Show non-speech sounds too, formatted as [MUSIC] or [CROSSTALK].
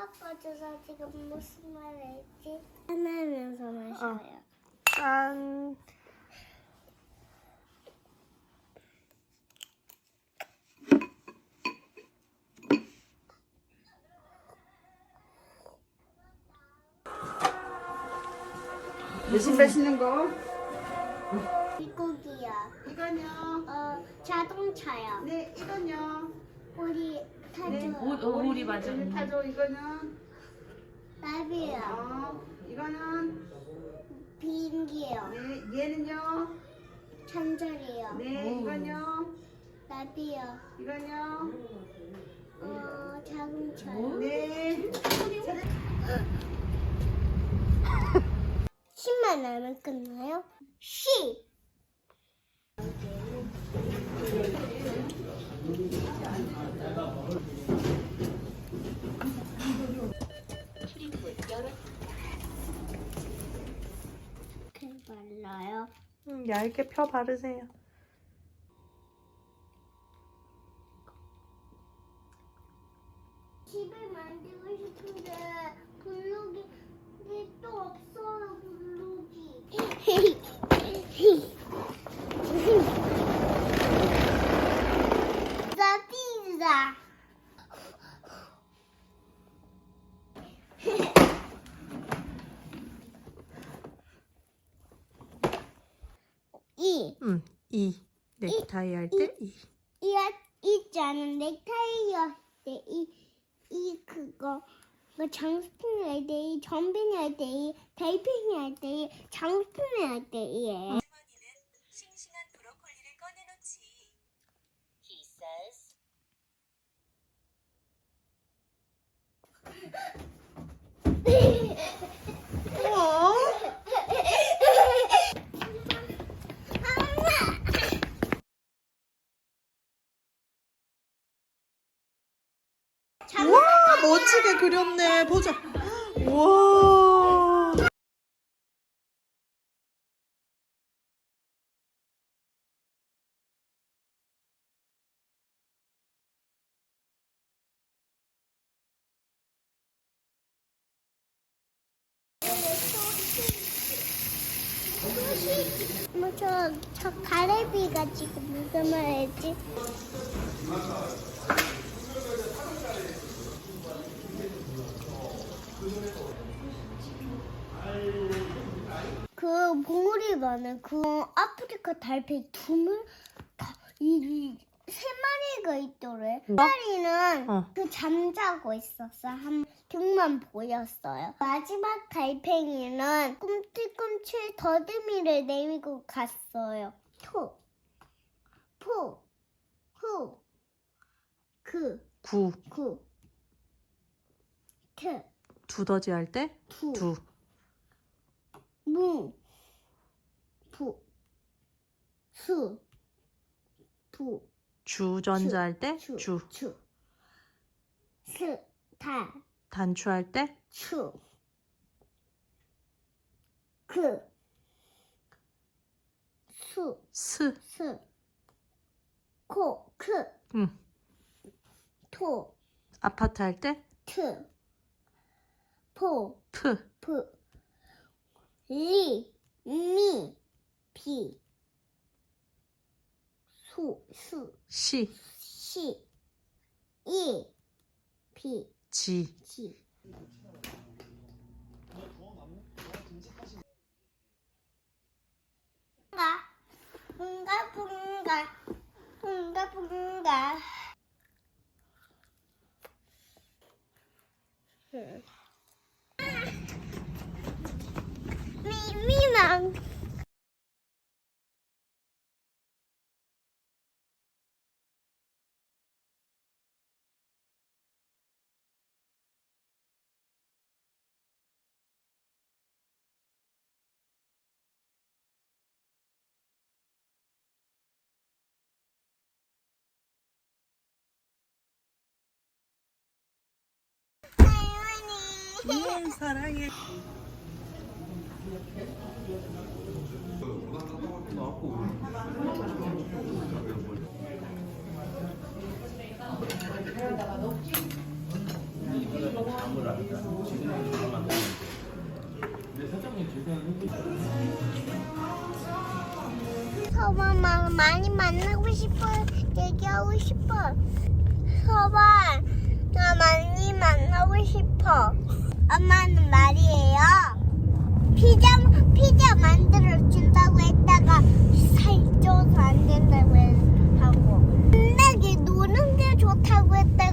깎아줘서 지금 무슨 말 했지? 하나면서 마셔요. 짠. 내 신발 신는 거? 미국이요. 이건요. 어 자동차요. 네, 이건요. 우리 타죠. 네, 우리 맞아. 오리 타죠. 이거는. 나비요. 어, 이거는. 비행기요. 네, 얘는요. 잠자리요. 네, 이건요. 나비요. 이건요. 어 자동차요. 네. [LAUGHS] 10만 원면 끝나요? 10. 이렇게 발라요. 음, 얇게 펴 바르세요. 집을 만들고 싶은데 블록이 또 없어요 블록이. 나 피자. 이. 음, 이 넥타이 할 때 이. 이 있잖아 넥타이 할때 이 이 그거 그 장수풍 할때 이 전빈 할때 이 달팽이 할때 이 장수풍 할때이에 싱싱한 브로콜리를 꺼내놓지. He says. 와, 멋지게 그렸네. 보자. 와. 뭐저 저 가래비가 지금 무슨 말했지? 그 봉우리 많은 그 아프리카 달팽이 두물 이세 마리가 있더래. 한 마리는 어. 그 잠자고 있었어. 한 등만 보였어요. 마지막 달팽이는 꿈틀꿈틀 더듬이를 내밀고 갔어요. 토, 포, 후, 그, 구. 구, 트, 두더지 할 때 두, 두. 무, 부, 수, 부, 주전자 할때 추, 주. 추, 스, 다, 단추 할 때 추, 그, 수, 스. 스, 코, 크, 음. 토, 아파트 할 때 트, 포, 프. 프, 리, 미, 비, 수, 수, 시. 시, 이, 비, 지. 지. bunga, bunga, bunga, bunga, bunga. 미, 미망. 할머니. 음, 사랑해. 서방 많이 만나고 싶어. 얘기하고 싶어. 서방 나 많이 만나고 싶어 엄마는 말이에요. 피자 피자 만들어 준다고 했다가 살쪄서 안 된다고 하고. 신나게 노는 게 좋다고 했다가.